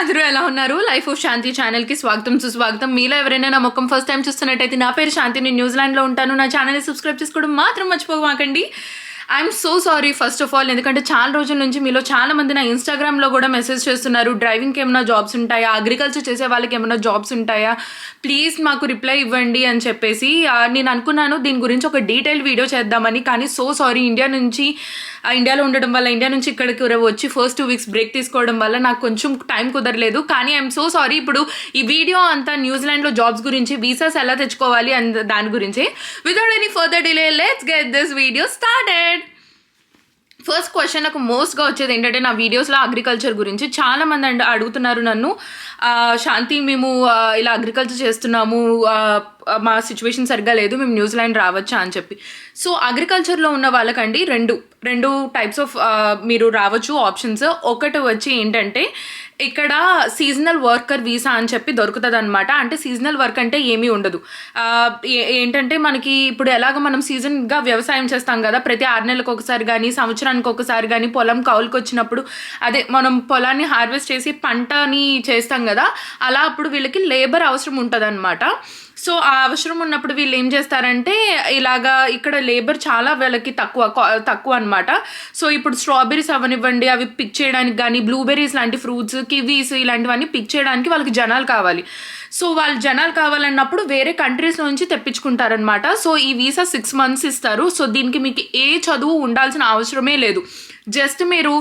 అందరూ ఎలా ఉన్నారు? లైఫ్ ఆఫ్ శాంతి ఛానల్కి స్వాగతం సుస్వాగతం. మీలో ఎవరైనా నా ముఖం ఫస్ట్ టైం చూస్తున్నట్టయితే నా పేరు శాంతి నేను న్యూజిలాండ్లో ఉంటాను. నా ఛానల్ సబ్స్క్రైబ్ చేసుకోవడం మాత్రం మర్చిపోమాకండి. I'm so sorry first of all ఎందుకంటే చాలా రోజుల నుంచి మీలో చాలా మంది నా ఇన్స్టాగ్రామ్లో కూడా మెసేజ్ చేస్తున్నారు. డ్రైవింగ్కి ఏమైనా జాబ్స్ ఉంటాయా? అగ్రికల్చర్ చేసే వాళ్ళకి ఏమైనా జాబ్స్ ఉంటాయా? ప్లీజ్ మాకు రిప్లై ఇవ్వండి అని చెప్పేసి నేను అనుకున్నాను దీని గురించి ఒక డీటెయిల్ వీడియో చేద్దామని. కానీ సో సారీ ఇండియా నుంచి ఇండియాలో ఉండడం వల్ల ఇండియా నుంచి ఇక్కడికి వచ్చి ఫస్ట్ టూ వీక్స్ బ్రేక్ తీసుకోవడం వల్ల నాకు కొంచెం టైం కుదరలేదు. కానీ ఐఎమ్ సో సారీ ఇప్పుడు ఈ వీడియో అంతా న్యూజిలాండ్లో జాబ్స్ గురించి వీసాస్ ఎలా తెచ్చుకోవాలి అండ్ దాని గురించి. Without any further delay let's get this video started first question నాకు మోస్ట్గా వచ్చేది ఏంటంటే నా వీడియోస్లో అగ్రికల్చర్ గురించి. చాలామంది అండి అడుగుతున్నారు నన్ను శాంతి మేము ఇలా అగ్రికల్చర్ చేస్తున్నాము మా సిచ్యువేషన్ సరిగ్గా లేదు మేము న్యూజిలాండ్ రావచ్చా? అని చెప్పి. సో అగ్రికల్చర్లో ఉన్న వాళ్ళకండి రెండు రెండు టైప్స్ ఆఫ్ మీరు రావచ్చు ఆప్షన్స్ ఒకటి వచ్చి ఏంటంటే ఇక్కడ సీజనల్ వర్కర్ వీసా అని చెప్పి దొరుకుతుంది అనమాట అంటే సీజనల్ వర్క్ అంటే ఏమీ ఉండదు. ఏంటంటే మనకి ఇప్పుడు ఎలాగ మనం సీజన్గా వ్యవసాయం చేస్తాం కదా ప్రతి ఆరు నెలలకు ఒకసారి కానీ సంవత్సరానికి ఒకసారి కానీ పొలం కౌలుకి వచ్చినప్పుడు అదే మనం పొలాన్ని హార్వెస్ట్ చేసి పంటని చేస్తాం కదా అలా అప్పుడు వీళ్ళకి లేబర్ అవసరం ఉంటుంది సో ఆ అవసరం ఉన్నప్పుడు వీళ్ళు ఏం చేస్తారంటే ఇలాగా ఇక్కడ లేబర్ చాలా వీళ్ళకి తక్కువ తక్కువ అనమాట సో ఇప్పుడు స్ట్రాబెరీస్ అవనివ్వండి అవి పిక్ చేయడానికి కానీ బ్లూబెర్రీస్ లాంటి ఫ్రూట్స్ కివీస్ ఇలాంటివన్నీ పిక్ చేయడానికి వాళ్ళకి జనాలు కావాలి. సో వాళ్ళు జనాలు కావాలన్నప్పుడు వేరే కంట్రీస్ నుంచి తెప్పించుకుంటారనమాట సో ఈ వీసా సిక్స్ మంత్స్ ఇస్తారు. సో దీనికి మీకు ఏ చదువు ఉండాల్సిన అవసరమే లేదు. జస్ట్ మీరు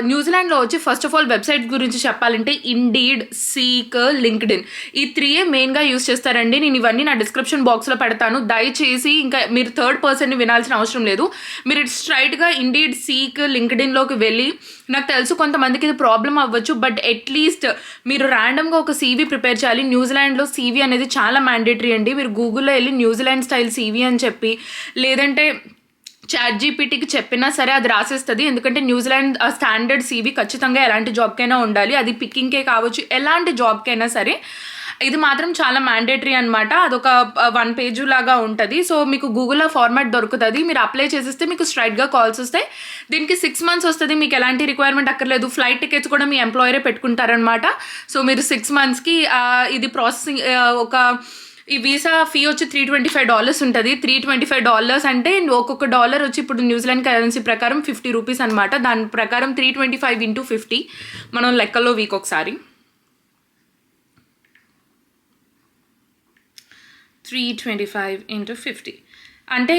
న్యూజిలాండ్లో వచ్చి ఫస్ట్ ఆఫ్ ఆల్ వెబ్సైట్ గురించి చెప్పాలంటే ఇండీడ్ సీక్ లింక్డ్ఇన్ ఈ త్రీయే మెయిన్గా యూస్ చేస్తారండి. నేను ఇవన్నీ నా డిస్క్రిప్షన్ బాక్స్లో పెడతాను. దయచేసి ఇంకా మీరు థర్డ్ పర్సన్ని వినాల్సిన అవసరం లేదు. మీరు స్ట్రైట్గా ఇండీడ్ సీక్ లింక్డ్ఇన్లోకి వెళ్ళి నాకు తెలుసు కొంతమందికి ఇది ప్రాబ్లం అవ్వచ్చు బట్ అట్లీస్ట్ మీరు ర్యాండమ్గా ఒక సీవీ ప్రిపేర్ చేయాలి. న్యూజిలాండ్లో సీవీ అనేది చాలా మ్యాండేటరీ అండి. మీరు గూగుల్లో వెళ్ళి న్యూజిలాండ్ స్టైల్ సీవీ అని చెప్పి లేదంటే చాట్ జీపీటీకి చెప్పినా సరే అది రాసేస్తుంది. ఎందుకంటే న్యూజిలాండ్ స్టాండర్డ్ సీవీ ఖచ్చితంగా ఎలాంటి జాబ్కైనా ఉండాలి. అది పికింగ్కే కావచ్చు ఎలాంటి జాబ్కైనా సరే. ఇది మాత్రం చాలా మ్యాండేటరీ అనమాట అదొక వన్ పేజ్ లాగా ఉంటుంది. సో మీకు గూగుల్లో ఫార్మాట్ దొరుకుతుంది. మీరు అప్లై చేసేస్తే మీకు స్ట్రైట్గా కాల్స్ వస్తాయి. దీనికి సిక్స్ మంత్స్ వస్తుంది. మీకు ఎలాంటి రిక్వైర్మెంట్ అక్కర్లేదు. ఫ్లైట్ టికెట్స్ కూడా మీ ఎంప్లాయరే పెట్టుకుంటారనమాట సో మీరు సిక్స్ మంత్స్కి ఇది ప్రాసెసింగ్ ఒక ఈ వీసా ఫీ వచ్చి త్రీ ట్వంటీ ఫైవ్ డాలర్స్ ఉంటుంది. త్రీ ట్వంటీ ఫైవ్ డాలర్స్ అంటే ఒక్కొక్క డాలర్ వచ్చి ఇప్పుడు న్యూజిలాండ్ కరెన్సీ ప్రకారం ఫిఫ్టీ రూపీస్ అనమాట దాని ప్రకారం three twenty five into fifty మనం లెక్కల్లో వీక్ ఒకసారి. Three twenty five into fifty అంటే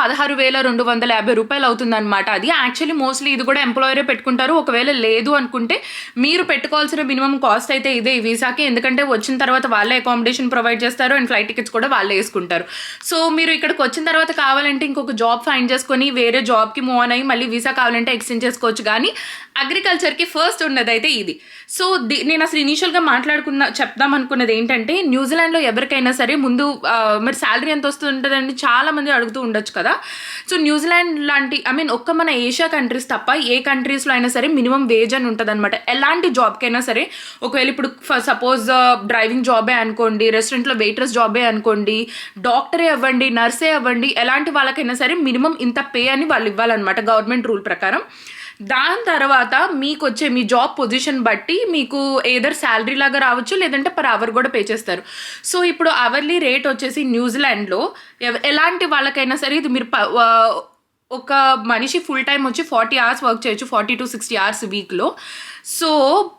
పదహారు వేల రెండు వందల యాభై రూపాయలు అవుతుందన్నమాట అది. యాక్చువల్లీ మోస్ట్లీ ఇది కూడా ఎంప్లాయరే పెట్టుకుంటారు. ఒకవేళ లేదు అనుకుంటే మీరు పెట్టుకోవాల్సిన మినిమం కాస్ట్ అయితే ఇదే ఈ వీసాకి. ఎందుకంటే వచ్చిన తర్వాత వాళ్ళే అకామిడేషన్ ప్రొవైడ్ చేస్తారు అండ్ ఫ్లైట్ టికెట్స్ కూడా వాళ్ళే వేసుకుంటారు. సో మీరు ఇక్కడికి వచ్చిన తర్వాత కావాలంటే ఇంకొక జాబ్ ఫైండ్ చేసుకొని వేరే జాబ్కి మూవ్ ఆన్ అయ్యి మళ్ళీ వీసా కావాలంటే ఎక్స్టెండ్ చేసుకోవచ్చు. కానీ అగ్రికల్చర్కి ఫస్ట్ ఉన్నదైతే ఇది. సో ది నేను అసలు ఇనీషియల్గా మాట్లాడుకున్న చెప్దాం అనుకున్నది ఏంటంటే న్యూజిలాండ్లో ఎవరికైనా సరే ముందు మరి శాలరీ ఎంత వస్తుంటుందని చాలా మంది అడుగుతూ ఉండొచ్చు కదా. సో న్యూజిలాండ్ లాంటి ఐ మీన్ ఒక్క మన ఏషియా కంట్రీస్ తప్ప ఏ కంట్రీస్లో అయినా సరే మినిమం వేజ్ అని ఉంటుంది అనమాట ఎలాంటి జాబ్కైనా సరే ఒకవేళ ఇప్పుడు సపోజ్ డ్రైవింగ్ జాబే అనుకోండి రెస్టారెంట్లో వెయిటర్స్ జాబే అనుకోండి డాక్టరే అవ్వండి నర్సే అవ్వండి ఎలాంటి వాళ్ళకైనా సరే మినిమం ఇంత పే అని వాళ్ళు ఇవ్వాలన్నమాట గవర్నమెంట్ రూల్ ప్రకారం. దాని తర్వాత మీకు వచ్చే మీ జాబ్ పొజిషన్ బట్టి మీకు ఏదర్ శాలరీ లాగా రావచ్చు లేదంటే పర్ అవర్ కూడా పే చేస్తారు. సో ఇప్పుడు అవర్లీ రేట్ వచ్చేసి న్యూజిలాండ్లో ఎలాంటి వాళ్ళకైనా సరే ఇది మీరు ప- ఒక మనిషి ఫుల్ టైం వచ్చి ఫార్టీ అవర్స్ వర్క్ చేయొచ్చు ఫార్టీ టు సిక్స్టీ అవర్స్ వీక్లో సో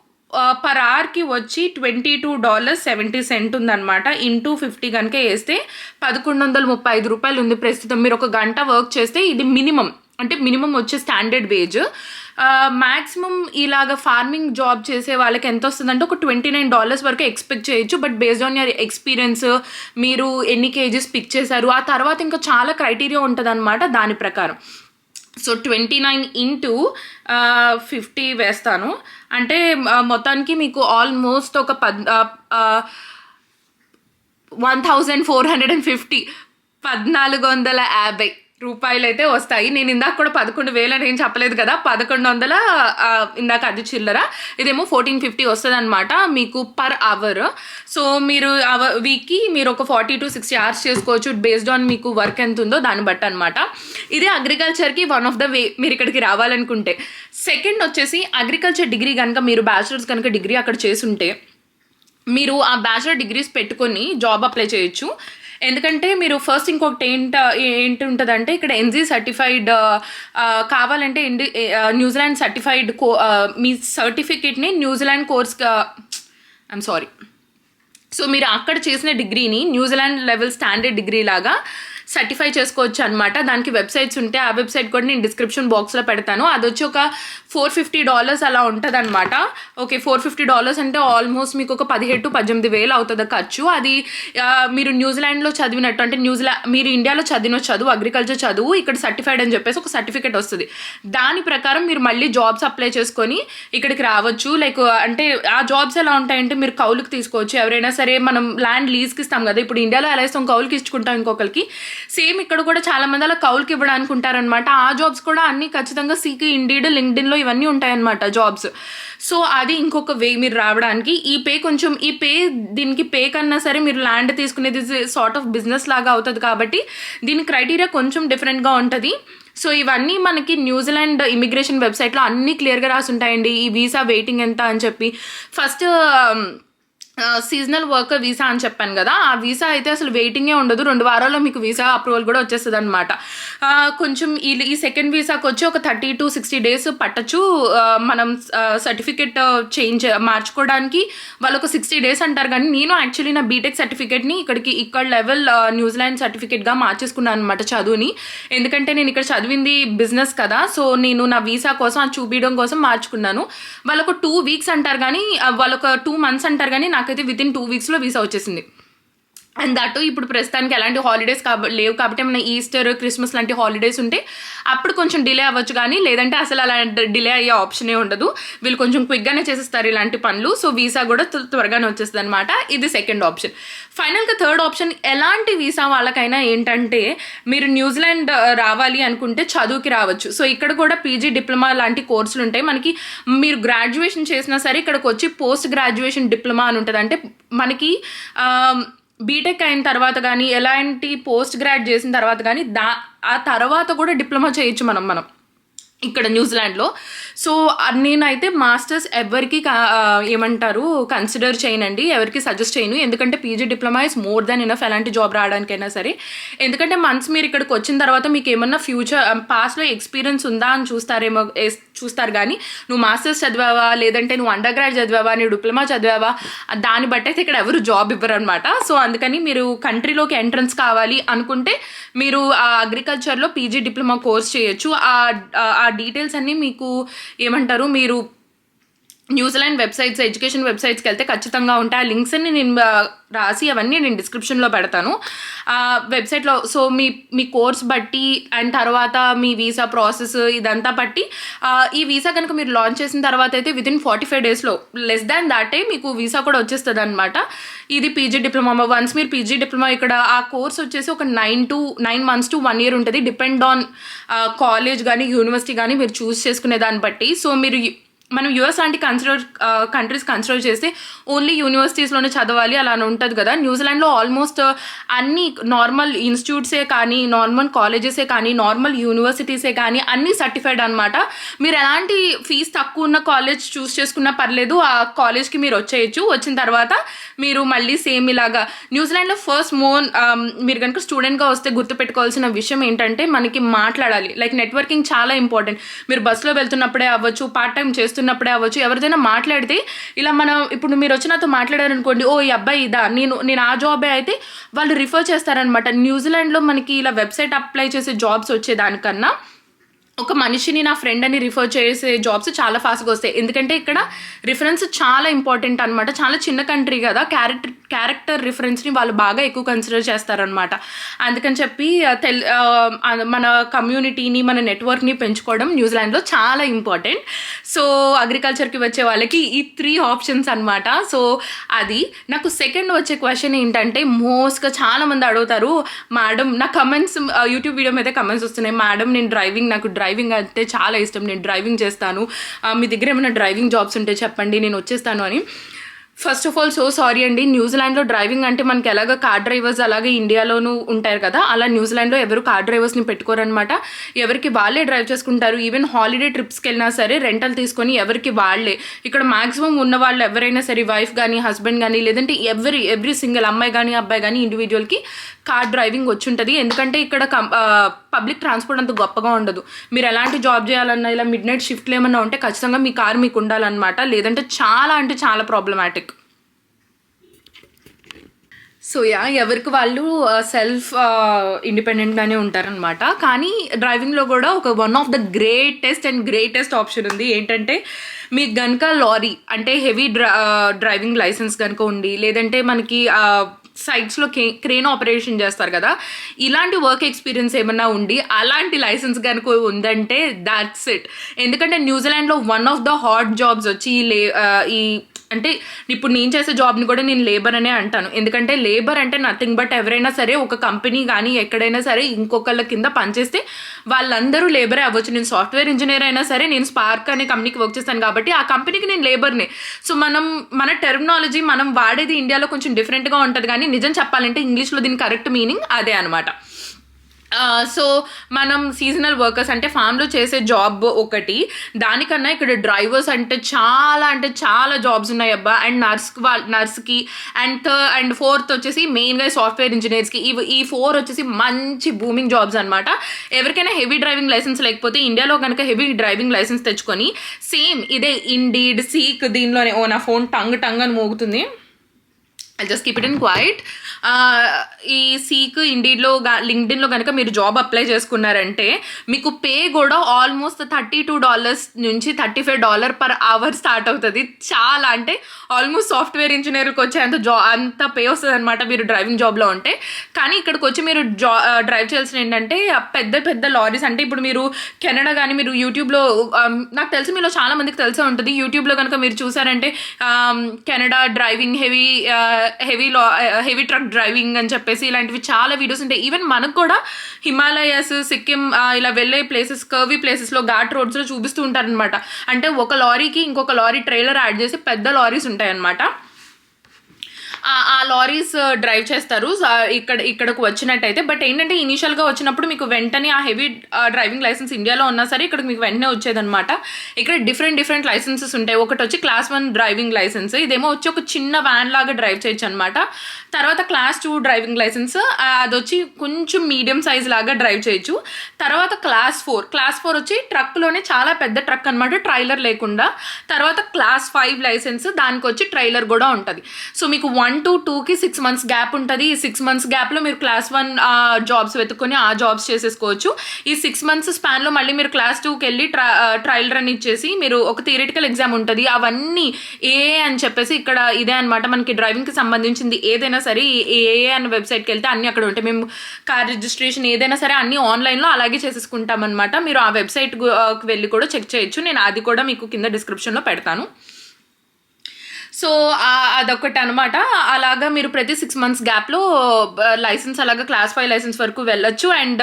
పర్ అవర్కి వచ్చి twenty two dollars seventy cent ఉందన్నమాట. ఇంటూ ఫిఫ్టీ కనుక వేస్తే పదకొండు వందల ముప్పై ఐదు రూపాయలు ఉంది ప్రస్తుతం. మీరు ఒక గంట వర్క్ చేస్తే ఇది మినిమం. అంటే మినిమం వచ్చే స్టాండర్డ్ వేజ్. మ్యాక్సిమం ఇలాగ ఫార్మింగ్ జాబ్ చేసే వాళ్ళకి ఎంత వస్తుందంటే ఒక ట్వంటీ నైన్ డాలర్స్ వరకు ఎక్స్పెక్ట్ చేయొచ్చు. But based on your experience మీరు ఎన్ని కేజీస్ పిక్ చేశారు. ఆ తర్వాత ఇంకా చాలా క్రైటీరియా ఉంటుంది దాని ప్రకారం. So twenty nine into fifty వేస్తాను. అంటే మొత్తానికి మీకు ఆల్మోస్ట్ ఒక పద్ one thousand four hundred and fifty పద్నాలుగు వందల యాభై. రూపాయలు అయితే వస్తాయి. నేను ఇందాక కూడా పదకొండు వేలు అని ఏం చెప్పలేదు కదా పదకొండు వందల ఇందాక అది చిల్లర. ఇదేమో ఫోర్టీన్ ఫిఫ్టీ వస్తుంది అనమాట మీకు పర్ అవర్ సో మీరు అవర్ వీక్కి మీరు ఒక ఫార్టీ టు సిక్స్టీ అవర్స్ చేసుకోవచ్చు. బేస్డ్ ఆన్ మీకు వర్క్ ఎంత ఉందో దాన్ని బట్టి అనమాట ఇది అగ్రికల్చర్కి వన్ ఆఫ్ ద వే మీరు ఇక్కడికి రావాలనుకుంటే. సెకండ్ వచ్చేసి అగ్రికల్చర్ డిగ్రీ కనుక మీరు బ్యాచిలర్స్ కనుక డిగ్రీ అక్కడ చేసుంటే మీరు ఆ బ్యాచిలర్ డిగ్రీస్ పెట్టుకొని జాబ్ అప్లై చేయొచ్చు. ఎందుకంటే మీరు ఫస్ట్ ఇంకొకటి ఏంట ఏంటి ఉంటుందంటే ఇక్కడ ఎన్జీ సర్టిఫైడ్ కావాలంటే ఇండి న్యూజిలాండ్ సర్టిఫైడ్ కో మీ సర్టిఫికేట్ని New Zealand course I'm sorry so మీరు అక్కడ చేసిన డిగ్రీని New Zealand level standard degree లాగా సర్టిఫై చేసుకోవచ్చు అనమాట దానికి వెబ్సైట్స్ ఉంటే ఆ వెబ్సైట్ కూడా నేను డిస్క్రిప్షన్ బాక్స్లో పెడతాను. అది వచ్చి ఒక ఫోర్ ఫిఫ్టీ డాలర్స్ అలా ఉంటుంది అనమాట ఓకే ఫోర్ ఫిఫ్టీ డాలర్స్ అంటే ఆల్మోస్ట్ మీకు ఒక పదిహేడు టు పద్దెనిమిది వేలు అవుతుంది ఖర్చు. అది మీరు న్యూజిలాండ్లో చదివినట్టు అంటే న్యూజిలా మీరు ఇండియాలో చదివిన చదువు అగ్రికల్చర్ చదువు ఇక్కడ సర్టిఫైడ్ అని చెప్పేసి ఒక సర్టిఫికేట్ వస్తుంది. దాని ప్రకారం మీరు మళ్ళీ జాబ్స్ అప్లై చేసుకొని ఇక్కడికి రావచ్చు. లైక్ అంటే ఆ జాబ్స్ ఎలా ఉంటాయంటే మీరు కౌలుకి తీసుకోవచ్చు. ఎవరైనా సరే మనం ల్యాండ్ లీజ్కి ఇస్తాం కదా. ఇప్పుడు ఇండియాలో ఎలా ఇస్తాం? కౌలుకి ఇచ్చుకుంటాం ఇంకొకరికి. సేమ్ ఇక్కడ కూడా చాలా మంది అలా కౌల్కి ఇవ్వడానికి ఉంటారనమాట ఆ జాబ్స్ కూడా అన్ని ఖచ్చితంగా సీకి ఇండీడ్ లింక్డ్ఇన్లో ఇవన్నీ ఉంటాయన్నమాట జాబ్స్ సో అది ఇంకొక వే మీరు రావడానికి. ఈ పే కొంచెం ఈ పే దీనికి పే కన్నా సరే మీరు ల్యాండ్ తీసుకునేది సార్ట్ ఆఫ్ బిజినెస్ లాగా అవుతుంది కాబట్టి దీని క్రైటీరియా కొంచెం డిఫరెంట్గా ఉంటుంది. సో ఇవన్నీ మనకి న్యూజిలాండ్ ఇమిగ్రేషన్ వెబ్సైట్లో అన్నీ క్లియర్గా రాసి ఉంటాయండి ఈ వీసా వెయిటింగ్ ఎంత అని చెప్పి. ఫస్ట్ సీజనల్ వర్కర్ వీసా అని చెప్పాను కదా ఆ వీసా అయితే అసలు వెయిటింగే ఉండదు. రెండు వారాల్లో మీకు వీసా అప్రూవల్ కూడా వచ్చేస్తుంది అనమాట కొంచెం ఈ ఈ సెకండ్ వీసాకి వచ్చి ఒక థర్టీ టు సిక్స్టీ డేస్ పట్టచ్చు. మనం సర్టిఫికెట్ చేంజ్ మార్చుకోవడానికి వాళ్ళు ఒక సిక్స్టీ డేస్ అంటారు కానీ నేను యాక్చువల్లీ నా బీటెక్ సర్టిఫికేట్ని ఇక్కడికి ఇక్కడ లెవెల్ న్యూజిలాండ్ సర్టిఫికేట్గా మార్చేసుకున్నాను అనమాట చదువుని. ఎందుకంటే నేను ఇక్కడ చదివింది బిజినెస్ కదా సో నేను నా వీసా కోసం అది చూపించడం కోసం మార్చుకున్నాను. వాళ్ళొక టూ వీక్స్ అంటారు కానీ వాళ్ళొక టూ మంత్స్ అంటారు కానీ నాకు నాకైతే విత్ ఇన్ టూ వీక్స్లో వీసా వచ్చేసింది. అండ్ దట్ ఇప్పుడు ప్రస్తుతానికి ఎలాంటి హాలిడేస్ కాబ లేవు కాబట్టి ఏమైనా ఈస్టర్ క్రిస్మస్ లాంటి హాలిడేస్ ఉంటే అప్పుడు కొంచెం డిలే అవ్వచ్చు కానీ లేదంటే అసలు అలా డిలే అయ్యే ఆప్షనే ఉండదు. వీళ్ళు కొంచెం క్విక్గానే చేసేస్తారు ఇలాంటి పనులు. సో వీసా కూడా త్వ- త్వరగానే వచ్చేస్తుంది అనమాట ఇది సెకండ్ ఆప్షన్ ఫైనల్గా థర్డ్ ఆప్షన్ ఎలాంటి వీసా వాళ్ళకైనా ఏంటంటే మీరు న్యూజిలాండ్ రావాలి అనుకుంటే చదువుకి రావచ్చు. సో ఇక్కడ కూడా పీజీ డిప్లొమా లాంటి కోర్సులు ఉంటాయి. మనకి మీరు గ్రాడ్యుయేషన్ చేసినా సరే ఇక్కడికి వచ్చి పోస్ట్ గ్రాడ్యుయేషన్ డిప్లొమా అని ఉంటుంది అంటే మనకి బీటెక్ అయిన తర్వాత కానీ ఎలాంటి పోస్ట్ గ్రాడ్ చేసిన తర్వాత కానీ దా ఆ తర్వాత కూడా డిప్లొమా చేయొచ్చు మనం మనం. ఇక్కడ న్యూజిలాండ్లో. సో నేనైతే మాస్టర్స్ ఎవరికి ఏమంటారు కన్సిడర్ చేయనండి ఎవరికి సజెస్ట్ చేయను. ఎందుకంటే PG diploma is more than enough ఎలాంటి జాబ్ రావడానికైనా సరే. ఎందుకంటే మంత్స్ మీరు ఇక్కడికి వచ్చిన తర్వాత మీకు ఏమన్నా ఫ్యూచర్ పాస్ట్లో ఎక్స్పీరియన్స్ ఉందా అని చూస్తారేమో చూస్తారు కానీ నువ్వు మాస్టర్స్ చదివావా లేదంటే నువ్వు అండర్ గ్రాడ్ చదివావా నువ్వు డిప్లొమా చదివావా దాన్ని బట్టి అయితే ఇక్కడ ఎవరు జాబ్ ఇవ్వరు అనమాట సో అందుకని మీరు కంట్రీలోకి ఎంట్రన్స్ కావాలి అనుకుంటే మీరు ఆ అగ్రికల్చర్లో పీజీ డిప్లొమా కోర్స్ చేయొచ్చు. ఆ ఆ డీటెయిల్స్ అన్నీ మీకు ఏమంటారు? మీరు న్యూజిలాండ్ వెబ్సైట్స్ ఎడ్యుకేషన్ వెబ్సైట్స్కి వెళ్తే ఖచ్చితంగా ఉంటాయి. ఆ లింక్స్ అన్ని నేను రాసి అవన్నీ నేను డిస్క్రిప్షన్లో పెడతాను. ఆ వెబ్సైట్లో సో మీ మీ కోర్స్ బట్టి అండ్ తర్వాత మీ వీసా ప్రాసెస్ ఇదంతా బట్టి ఈ వీసా కనుక మీరు లాంచ్ చేసిన తర్వాత అయితే విత్ ఇన్ ఫార్టీ ఫైవ్ డేస్లో లెస్ దాన్ దాటే మీకు వీసా కూడా వచ్చేస్తుంది అనమాట ఇది పీజీ డిప్లొమా. వన్స్ మీరు పీజీ డిప్లొమా ఇక్కడ ఆ కోర్స్ వచ్చేసి ఒక nine to nine months to one year ఉంటుంది. డిపెండ్ ఆన్ కాలేజ్ కానీ యూనివర్సిటీ కానీ మీరు చూస్ చేసుకునే దాన్ని బట్టి. సో మీరు మనం యుఎస్ లాంటి కన్సిడర్ కంట్రీస్ కన్సిడర్ చేస్తే ఓన్లీ యూనివర్సిటీస్లోనే చదవాలి అలా ఉంటుంది కదా. న్యూజిలాండ్లో ఆల్మోస్ట్ అన్ని నార్మల్ ఇన్స్టిట్యూట్సే కానీ నార్మల్ కాలేజెసే కానీ నార్మల్ యూనివర్సిటీసే కానీ అన్నీ సర్టిఫైడ్ అనమాట మీరు ఎలాంటి ఫీజు తక్కువ ఉన్న కాలేజ్ చూస్ చేసుకున్నా పర్లేదు ఆ కాలేజ్కి మీరు వచ్చేయచ్చు. వచ్చిన తర్వాత మీరు మళ్ళీ సేమ్ ఇలాగా. న్యూజిలాండ్లో ఫస్ట్ మోన్ మీరు కనుక స్టూడెంట్గా వస్తే గుర్తుపెట్టుకోవాల్సిన విషయం ఏంటంటే మనకి మాట్లాడాలి. లైక్ నెట్వర్కింగ్ చాలా ఇంపార్టెంట్ మీరు బస్సులో వెళ్తున్నప్పుడే అవ్వచ్చు పార్ట్ టైం చేస్తూ చేస్తున్నప్పుడే అవ్వచ్చు. ఎవరిదైనా మాట్లాడితే ఇలా మనం ఇప్పుడు మీరు వచ్చి నాతో మాట్లాడారనుకోండి ఓ ఈ అబ్బాయి ఇదా? నేను నేను ఆ జాబే అయితే వాళ్ళు రిఫర్ చేస్తారనమాట న్యూజిలాండ్లో మనకి ఇలా వెబ్సైట్ అప్లై చేసే జాబ్స్ వచ్చేదానికన్నా ఒక మనిషిని నా ఫ్రెండ్ అని రిఫర్ చేసే జాబ్స్ చాలా ఫాస్ట్గా వస్తాయి. ఎందుకంటే ఇక్కడ రిఫరెన్స్ చాలా ఇంపార్టెంట్ అనమాట చాలా చిన్న కంట్రీ కదా క్యారెక్టర్ క్యారెక్టర్ రిఫరెన్స్ని వాళ్ళు బాగా ఎక్కువ కన్సిడర్ చేస్తారనమాట అందుకని చెప్పి తెల్ మన కమ్యూనిటీని మన నెట్వర్క్ని పెంచుకోవడం న్యూజిలాండ్లో చాలా ఇంపార్టెంట్ సో అగ్రికల్చర్కి వచ్చే వాళ్ళకి ఈ త్రీ ఆప్షన్స్ అనమాట సో అది నాకు సెకండ్ వచ్చే క్వశ్చన్ ఏంటంటే మోస్ట్గా చాలా మంది అడుగుతారు మేడం నా కమెంట్స్ యూట్యూబ్ వీడియో మీద కమెంట్స్ వస్తున్నాయి. మేడం నేను డ్రైవింగ్ నాకు డ్రైవింగ్ డ్రైవింగ్ అంటే చాలా ఇష్టం. నేను డ్రైవింగ్ చేస్తాను. మీ దగ్గర ఏమైనా డ్రైవింగ్ జాబ్స్ ఉంటే చెప్పండి నేను వచ్చేస్తాను అని. First of all so sorry అండి. న్యూజిలాండ్లో డ్రైవింగ్ అంటే మనకి ఎలాగ కార్ డ్రైవర్స్ అలాగే ఇండియాలోనూ ఉంటారు కదా? అలా న్యూజిలాండ్లో ఎవరు కార్ డ్రైవర్స్ని పెట్టుకోరనమాట ఎవరికి వాళ్ళే డ్రైవ్ చేసుకుంటారు. ఈవెన్ హాలిడే ట్రిప్స్కి వెళ్ళినా సరే రెంటల్ తీసుకొని ఎవరికి వాళ్ళే. ఇక్కడ మాక్సిమం ఉన్న వాళ్ళు ఎవరైనా సరే వైఫ్ కానీ హస్బెండ్ కానీ లేదంటే ఎవరి ఎవ్రీ సింగిల్ అమ్మాయి కానీ అబ్బాయి కానీ ఇండివిజువల్కి కార్ డ్రైవింగ్ వచ్చి ఉంటుంది. ఎందుకంటే ఇక్కడ పబ్లిక్ ట్రాన్స్పోర్ట్ అంత గొప్పగా ఉండదు. మీరు ఎలాంటి జాబ్ చేయాలన్నా ఇలా మిడ్ నైట్ షిఫ్ట్లు ఏమన్నా ఉంటే ఖచ్చితంగా మీ కార్ మీకు ఉండాలన్నమాట. లేదంటే చాలా అంటే చాలా ప్రాబ్లమాటిక్ సో యా ఎవరికి వాళ్ళు సెల్ఫ్ ఇండిపెండెంట్గానే ఉంటారనమాట కానీ డ్రైవింగ్లో కూడా ఒక one of the greatest and greatest option ఉంది. ఏంటంటే మీకు గనక లారీ అంటే హెవీ డ్రా డ్రైవింగ్ లైసెన్స్ కనుక ఉండి లేదంటే మనకి సైట్స్లో కే క్రేన్ ఆపరేషన్ చేస్తారు కదా ఇలాంటి వర్క్ ఎక్స్పీరియన్స్ ఏమన్నా ఉండి అలాంటి లైసెన్స్ కనుక ఉందంటే దాట్స్ ఇట్ ఎందుకంటే న్యూజిలాండ్లో one of the hot jobs వచ్చి uh, ఈ లే ఈ అంటే ఇప్పుడు నేను చేసే జాబ్ని కూడా నేను లేబర్ అనే అంటాను. ఎందుకంటే లేబర్ అంటే నథింగ్ బట్ ఎవరైనా సరే ఒక కంపెనీ కానీ ఎక్కడైనా సరే ఇంకొకళ్ళ కింద పనిచేస్తే వాళ్ళందరూ లేబరే అవ్వచ్చు. నేను సాఫ్ట్వేర్ ఇంజనీర్ అయినా సరే నేను స్పార్క్ అనే కంపెనీకి వర్క్ చేస్తాను కాబట్టి ఆ కంపెనీకి నేను లేబర్నే సో మనం మన టెర్మినాలజీ మనం వాడేది ఇండియాలో కొంచెం డిఫరెంట్గా ఉంటుంది కానీ నిజం చెప్పాలంటే ఇంగ్లీష్లో దీని కరెక్ట్ మీనింగ్ అదే అనమాట సో మనం సీజనల్ వర్కర్స్ అంటే ఫామ్లో చేసే జాబ్ ఒకటి. దానికన్నా ఇక్కడ డ్రైవర్స్ అంటే చాలా అంటే చాలా జాబ్స్ ఉన్నాయి అబ్బా. అండ్ నర్స్ వాళ్ళ నర్స్కి అండ్ థర్డ్ అండ్ ఫోర్త్ వచ్చేసి మెయిన్గా సాఫ్ట్వేర్ ఇంజనీర్స్కి ఇవి ఈ ఫోర్ వచ్చేసి మంచి బూమింగ్ జాబ్స్ అనమాట ఎవరికైనా హెవీ డ్రైవింగ్ లైసెన్స్ లేకపోతే ఇండియాలో కనుక హెవీ డ్రైవింగ్ లైసెన్స్ తెచ్చుకొని సేమ్ ఇదే ఇండీడ్ సీక్ దీనిలోనే. ఓ నా ఫోన్ టంగ్ టంగ్ అని మోగుతుంది. I just keep it in quiet ఈ సీక్ ఇండీడ్లో లింక్డ్ఇన్లో కనుక మీరు జాబ్ అప్లై చేసుకున్నారంటే మీకు పే కూడా ఆల్మోస్ట్ థర్టీ టూ డాలర్స్ నుంచి thirty five dollar per hour start అవుతుంది. చాలా అంటే ఆల్మోస్ట్ సాఫ్ట్వేర్ ఇంజనీర్కి వచ్చే అంత జా అంత పే వస్తుంది అనమాట మీరు డ్రైవింగ్ జాబ్లో ఉంటే. కానీ ఇక్కడికి వచ్చి మీరు జా డ్రైవ్ చేయాల్సిన ఏంటంటే పెద్ద పెద్ద లారీస్ అంటే ఇప్పుడు మీరు కెనడా కానీ మీరు యూట్యూబ్లో um, నాకు తెలిసి మీలో చాలా మందికి తెలిసే ఉంటుంది. యూట్యూబ్లో కనుక మీరు చూసారంటే కెనడా డ్రైవింగ్ హెవీ హెవీ లా హెవీ ట్రక్ డ్రైవింగ్ అని చెప్పేసి ఇలాంటివి చాలా వీడియోస్ ఉంటాయి. ఈవెన్ మనకు కూడా హిమాలయాస్ సిక్కిం ఇలా వెళ్ళే ప్లేసెస్ కర్వీ ప్లేసెస్లో ఘాట్ రోడ్స్లో చూపిస్తూ ఉంటారనమాట అంటే ఒక లారీకి ఇంకొక లారీ ట్రైలర్ యాడ్ చేసి పెద్ద లారీస్ ఉంటాయన్నమాట. ఆ- లారీస్ డ్రైవ్ చేస్తారు. సో, ఇక్కడ ఇక్కడకు వచ్చినట్టయితే. బట్ ఏంటంటే ఇనీషియల్గా వచ్చినప్పుడు మీకు వెంటనే ఆ హెవీ డ్రైవింగ్ లైసెన్స్ ఇండియాలో ఉన్నా సరే ఇక్కడ మీకు వెంటనే వచ్చేదనమాట ఇక్కడ డిఫరెంట్ డిఫరెంట్ లైసెన్సెస్ ఉంటాయి. ఒకటి వచ్చి క్లాస్ వన్ డ్రైవింగ్ లైసెన్స్ ఇదేమో వచ్చి ఒక చిన్న వ్యాన్ లాగా డ్రైవ్ చేయొచ్చు అనమాట తర్వాత క్లాస్ టూ డ్రైవింగ్ లైసెన్స్ అది వచ్చి కొంచెం మీడియం సైజ్ లాగా డ్రైవ్ చేయొచ్చు. తర్వాత క్లాస్ ఫోర్ క్లాస్ ఫోర్ వచ్చి ట్రక్లోనే చాలా పెద్ద ట్రక్ అనమాట ట్రైలర్ లేకుండా. తర్వాత క్లాస్ ఫైవ్ లైసెన్స్ దానికి వచ్చి ట్రైలర్ కూడా ఉంటుంది. సో మీకు వన్ టు టూకి సిక్స్ మంత్స్ గ్యాప్ ఉంటుంది. ఈ సిక్స్ మంత్స్ గ్యాప్లో మీరు క్లాస్ వన్ జాబ్స్ వెతుక్కొని ఆ జాబ్స్ చేసేసుకోవచ్చు. ఈ సిక్స్ మంత్స్ స్పాన్లో మళ్ళీ మీరు క్లాస్ టూకి వెళ్ళి ట్రా ట్రయల్ రన్ ఇచ్చేసి మీరు ఒక థియరిటికల్ ఎగ్జామ్ ఉంటుంది. అవన్నీ ఏ అని చెప్పేసి ఇక్కడ ఇదే అనమాట మనకి డ్రైవింగ్కి సంబంధించింది ఏదైనా సరే ఏ అనే వెబ్సైట్కి వెళ్తే అన్నీ అక్కడ ఉంటాయి. మేము కార్ రిజిస్ట్రేషన్ ఏదైనా సరే అన్నీ ఆన్లైన్లో అలాగే చేసేసుకుంటాం అనమాట మీరు ఆ వెబ్సైట్కి వెళ్ళి కూడా చెక్ చేయొచ్చు. నేను అది కూడా మీకు కింద డిస్క్రిప్షన్లో పెడతాను. సో అదొకటి అనమాట అలాగా మీరు ప్రతి సిక్స్ మంత్స్ గ్యాప్లో లైసెన్స్ అలాగా క్లాస్ ఫైవ్ లైసెన్స్ వరకు వెళ్ళొచ్చు. అండ్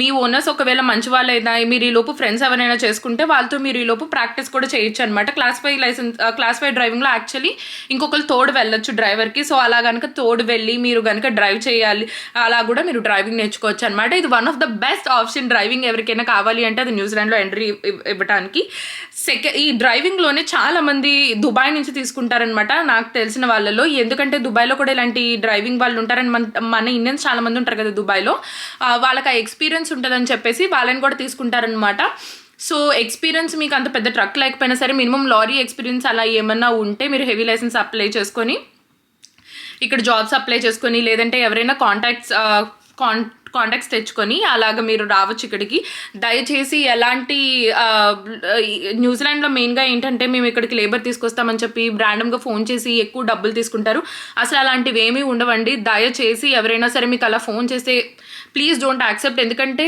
మీ ఓనర్స్ ఒకవేళ మంచి వాళ్ళు అయినా మీరు ఈ లోపు ఫ్రెండ్స్ ఎవరైనా చేసుకుంటే వాళ్ళతో మీరు ఈ లోపు ప్రాక్టీస్ కూడా చేయొచ్చు అనమాట class five licence class five డ్రైవింగ్లో actually ఇంకొకరు తోడు వెళ్ళొచ్చు డ్రైవర్కి సో అలా కనుక తోడు వెళ్ళి మీరు కనుక డ్రైవ్ చేయాలి అలా కూడా మీరు డ్రైవింగ్ నేర్చుకోవచ్చు అనమాట ఇది one of the best option driving ఎవరికైనా కావాలి అంటే అది న్యూజిలాండ్లో ఎంట్రీ ఇవ్వడానికి సెకండ్ ఈ డ్రైవింగ్లోనే చాలామంది దుబాయ్ నుంచి తీసుకుంటారని అనమాట నాకు తెలిసిన వాళ్ళలో ఎందుకంటే దుబాయ్లో కూడా ఇలాంటి డ్రైవింగ్ వాళ్ళు ఉంటారని మన మన ఇండియన్స్ చాలా మంది ఉంటారు కదా దుబాయ్లో. వాళ్ళకి ఆ ఎక్స్పీరియన్స్ ఉంటుందని చెప్పేసి వాళ్ళని కూడా తీసుకుంటారనమాట సో ఎక్స్పీరియన్స్ మీకు అంత పెద్ద ట్రక్ లేకపోయినా సరే మినిమం లారీ ఎక్స్పీరియన్స్ అలా ఏమన్నా ఉంటే మీరు హెవీ లైసెన్స్ అప్లై చేసుకొని ఇక్కడ జాబ్స్ అప్లై చేసుకొని లేదంటే ఎవరైనా కాంటాక్ట్స్ కాన్ కాంటాక్ట్స్ తెచ్చుకొని అలాగ మీరు రావచ్చు ఇక్కడికి. దయచేసి ఎలాంటి న్యూజిలాండ్లో మెయిన్గా ఏంటంటే మేము ఇక్కడికి లేబర్ తీసుకొస్తామని చెప్పి ర్యాండమ్గా ఫోన్ చేసి ఎక్కువ డబ్బులు తీసుకుంటారు. అసలు అలాంటివి ఏమీ ఉండవండి. దయచేసి ఎవరైనా సరే మీకు అలా ఫోన్ చేస్తే ప్లీజ్ డోంట్ యాక్సెప్ట్ ఎందుకంటే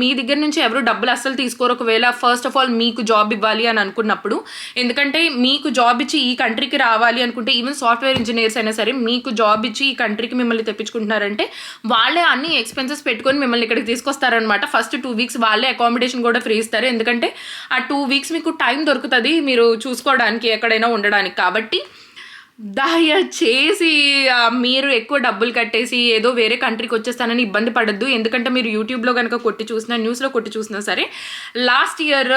మీ దగ్గర నుంచి ఎవరు డబ్బులు అస్సలు తీసుకోరు. ఒకవేళ ఫస్ట్ ఆఫ్ ఆల్ మీకు జాబ్ ఇవ్వాలి అని అనుకున్నప్పుడు ఎందుకంటే మీకు జాబ్ ఇచ్చి ఈ కంట్రీకి రావాలి అనుకుంటే ఈవెన్ సాఫ్ట్వేర్ ఇంజనీర్స్ అయినా సరే మీకు జాబ్ ఇచ్చి ఈ కంట్రీకి మిమ్మల్ని తెప్పించుకుంటున్నారంటే వాళ్ళే అన్ని ఎక్స్పెన్సెస్ పెట్టుకొని మిమ్మల్ని ఇక్కడికి తీసుకొస్తారనమాట ఫస్ట్ టూ వీక్స్ వాళ్ళే అకామిడేషన్ కూడా ఫ్రీ ఇస్తారు. ఎందుకంటే ఆ టూ వీక్స్ మీకు టైం దొరుకుతుంది మీరు చూసుకోవడానికి ఎక్కడైనా ఉండడానికి. కాబట్టి దయచేసి మీరు ఎక్కువ డబ్బులు కట్టేసి ఏదో వేరే కంట్రీకి వచ్చేస్తానని ఇబ్బంది పడద్దు. ఎందుకంటే మీరు యూట్యూబ్లో కనుక కొట్టి చూసినా న్యూస్లో కొట్టి చూసినా సరే last year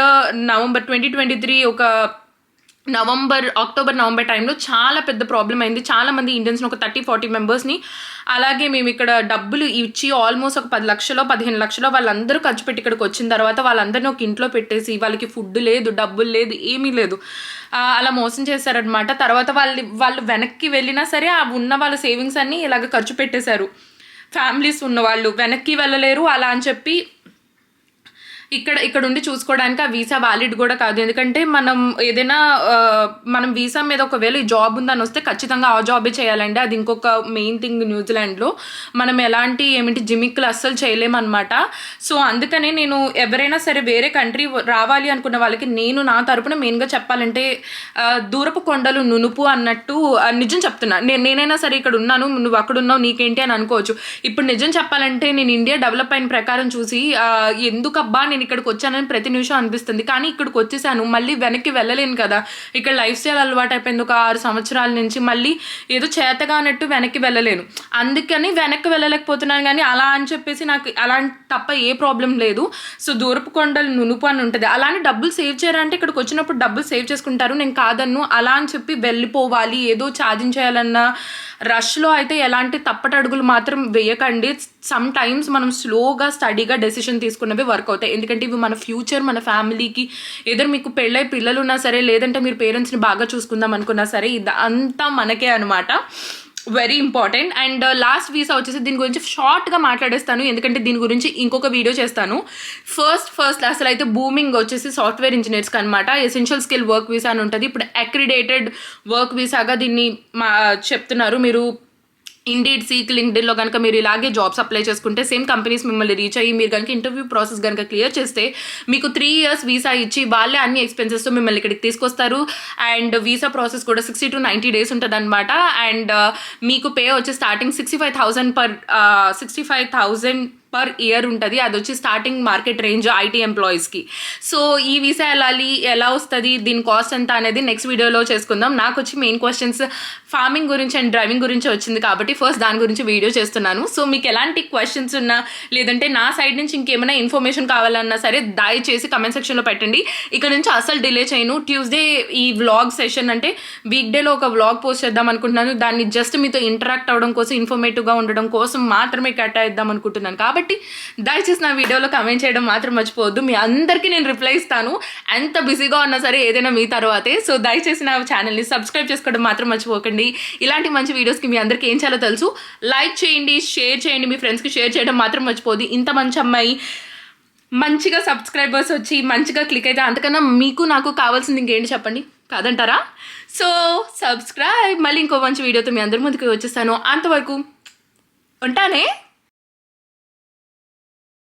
November twenty twenty three ఒక నవంబర్ అక్టోబర్ నవంబర్ టైంలో చాలా పెద్ద ప్రాబ్లం అయింది. చాలా మంది ఇండియన్స్ని ఒక థర్టీ ఫార్టీ మెంబర్స్ని అలాగే మేము ఇక్కడ డబ్బులు ఇచ్చి ఆల్మోస్ట్ ఒక పది లక్షలో పదిహేను లక్షలో వాళ్ళందరూ ఖర్చు పెట్టి ఇక్కడికి వచ్చిన తర్వాత వాళ్ళందరినీ ఒక ఇంట్లో పెట్టేసి వాళ్ళకి ఫుడ్ లేదు డబ్బులు లేదు ఏమీ లేదు. అలా మోసం చేశారనమాట తర్వాత వాళ్ళు వాళ్ళు వెనక్కి వెళ్ళినా సరే ఆ ఉన్న వాళ్ళ సేవింగ్స్ అన్నీ ఇలాగ ఖర్చు పెట్టేశారు. ఫ్యామిలీస్ ఉన్న వాళ్ళు వెనక్కి వెళ్ళలేరు అలా అని చెప్పి ఇక్కడ ఇక్కడ ఉండి చూసుకోవడానికి ఆ వీసా వ్యాలిడ్ కూడా కాదు. ఎందుకంటే మనం ఏదైనా మనం వీసా మీద ఒకవేళ ఈ జాబ్ ఉందని వస్తే ఖచ్చితంగా ఆ జాబే చేయాలండి. అది ఇంకొక మెయిన్ థింగ్ న్యూజిలాండ్లో మనం ఎలాంటి ఏమిటి జిమిక్లు అస్సలు చేయలేమన్నమాట. సో అందుకనే నేను ఎవరైనా సరే వేరే కంట్రీ రావాలి అనుకున్న వాళ్ళకి నేను నా తరపున మెయిన్గా చెప్పాలంటే దూరపు కొండలు నునుపు అన్నట్టు నిజం చెప్తున్నా. నేను నేనైనా సరే ఇక్కడ ఉన్నాను నువ్వు అక్కడ ఉన్నావు నీకేంటి అని అనుకోవచ్చు. ఇప్పుడు నిజం చెప్పాలంటే నేను ఇండియా డెవలప్ అయిన ప్రకారం చూసి ఎందుకబ్బా నేను ఇక్కడికి వచ్చానని ప్రతి నిమిషం అనిపిస్తుంది. కానీ ఇక్కడికి వచ్చేసాను మళ్ళీ వెనక్కి వెళ్ళలేను కదా. ఇక్కడ లైఫ్ స్టైల్ అలవాటు అయిపోయింది ఒక ఆరు సంవత్సరాల నుంచి మళ్ళీ ఏదో చేతగా అన్నట్టు వెనక్కి వెళ్ళలేను. అందుకని వెనక్కి వెళ్ళలేకపోతున్నాను కానీ అలా అని చెప్పేసి నాకు అలాంటి తప్ప ఏ ప్రాబ్లం లేదు. సో దూరపు కొండలు నునుపు అని ఉంటుంది. అలానే డబ్బులు సేవ్ చేయాలంటే ఇక్కడికి వచ్చినప్పుడు డబ్బులు సేవ్ చేసుకుంటారు. నేను కాదన్ను. అలా అని చెప్పి వెళ్ళిపోవాలి. ఏదో సాధించేయాలన్న రష్లో అయితే ఎలాంటి తప్పటడుగులు మాత్రం వేయకండి. సమ్ టైమ్స్ మనం స్లోగా స్టడీగా డెసిషన్ తీసుకున్నవి వర్క్ అవుతాయి ఎందుకంటే ఇవి మన ఫ్యూచర్ మన ఫ్యామిలీకి. ఏదో మీకు పెళ్ళై పిల్లలు ఉన్నా సరే లేదంటే మీరు పేరెంట్స్ని బాగా చూసుకుందాం అనుకున్నా సరే ఇది అంతా మనకే అనమాట very important and last visa వచ్చేసి దీని గురించి షార్ట్గా మాట్లాడేస్తాను. ఎందుకంటే దీని గురించి ఇంకొక వీడియో చేస్తాను. ఫస్ట్ ఫస్ట్ అసలు అయితే బూమింగ్ వచ్చేసి సాఫ్ట్వేర్ ఇంజనీర్స్కి అనమాట ఎసెన్షియల్ స్కిల్ వర్క్ వీసా అని ఉంటుంది. ఇప్పుడు అక్రిడేటెడ్ వర్క్ వీసాగా దీన్ని మా చెప్తున్నారు. మీరు ఇండీడ్ సీక్ లింక్డ్ఇన్లో కనుక మీరు ఇలాగే జాబ్స్ అప్లై చేసుకుంటే సేమ్ కంపెనీస్ మిమ్మల్ని రీచ్ అయ్యి మీరు కనుక ఇంటర్వ్యూ ప్రాసెస్ కనుక క్లియర్ చేస్తే మీకు త్రీ ఇయర్స్ వీసా ఇచ్చి వాళ్ళే అన్ని ఎక్స్పెన్సెస్తో మిమ్మల్ని ఇక్కడికి తీసుకొస్తారు. అండ్ వీసా ప్రాసెస్ కూడా సిక్స్టీ టు నైంటీ డేస్ ఉంటుంది అనమాట అండ్ మీకు పే వచ్చి starting sixty five thousand per sixty five thousand per year ఉంటుంది. అది వచ్చి స్టార్టింగ్ మార్కెట్ రేంజ్ ఐటీ ఎంప్లాయీస్కి సో ఈ వీసా వెళ్ళాలి ఎలా వస్తుంది? దీని కాస్ట్ ఎంత అనేది నెక్స్ట్ వీడియోలో చేసుకుందాం. నాకు వచ్చి మెయిన్ క్వశ్చన్స్ ఫార్మింగ్ గురించి అండ్ డ్రైవింగ్ గురించి వచ్చింది కాబట్టి ఫస్ట్ దాని గురించి వీడియో చేస్తున్నాను. సో మీకు ఎలాంటి క్వశ్చన్స్ ఉన్నా లేదంటే నా సైడ్ నుంచి ఇంకేమైనా ఇన్ఫర్మేషన్ కావాలన్నా సరే దయచేసి కమెంట్ సెక్షన్లో పెట్టండి. ఇక్కడ నుంచి అసలు డిలే చేయను. ట్యూస్డే ఈ వ్లాగ్ సెషన్ అంటే వీక్ డేలో ఒక వ్లాగ్ పోస్ట్ చేద్దాం అనుకుంటున్నాను. దాన్ని జస్ట్ మీతో ఇంటరాక్ట్ అవ్వడం కోసం ఇన్ఫర్మేటివ్గా ఉండడం కోసం మాత్రమే కేటాయిద్దాం అనుకుంటున్నాను. కాబట్టి దయచేసి నా వీడియోలో కమెంట్ చేయడం మాత్రం మర్చిపోవద్దు. మీ అందరికీ నేను రిప్లై ఇస్తాను. ఎంత బిజీగా ఉన్నా సరే ఏదైనా మీ తర్వాతే. సో దయచేసి నా ఛానల్ని సబ్స్క్రైబ్ చేసుకోవడం మాత్రం మర్చిపోకండి. ఇలాంటి మంచి వీడియోస్కి మీ అందరికీ ఏం చేయాలో తెలుసు. లైక్ చేయండి షేర్ చేయండి మీ ఫ్రెండ్స్కి షేర్ చేయడం మాత్రం మర్చిపోద్ది ఇంత మంచి అమ్మాయి మంచిగా సబ్స్క్రైబర్స్ వచ్చి మంచిగా క్లిక్ అయితే అంతకన్నా మీకు నాకు కావాల్సింది ఇంకేంటి చెప్పండి? కాదంటారా? సో సబ్స్క్రైబ్ మళ్ళీ ఇంకో మంచి వీడియోతో మీ అందరి ముందుకు వచ్చేస్తాను. అంతవరకు ఉంటానే?